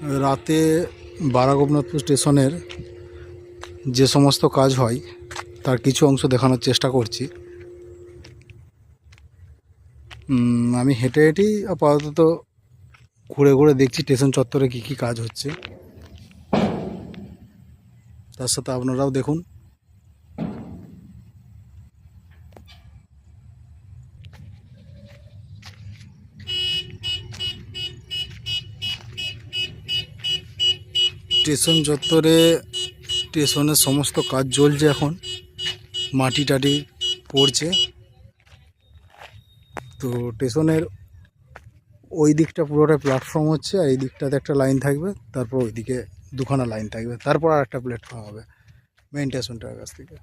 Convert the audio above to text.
রাতে বারা গোপনাথপুর স্টেশনের যে সমস্ত কাজ হয়, তার কিছু অংশ দেখানোর চেষ্টা করছি। আমি হেঁটে হেঁটেই আপাতত ঘুরে ঘুরে দেখছি স্টেশন চত্বরে কী কী কাজ হচ্ছে। তার সাথে আপনারাও দেখুন। স্টেশন চত্বরে, স্টেশনের সমস্ত কাজ চলছে এখন। মাটি টাটি পড়ছে। তো স্টেশনের ওই দিকটা পুরোটা প্ল্যাটফর্ম হচ্ছে, আর এই দিকটাতে একটা লাইন থাকবে, তারপর ওইদিকে দুখানা লাইন থাকবে, তারপর আর একটা প্ল্যাটফর্ম হবে মেন স্টেশনটার কাছ থেকে।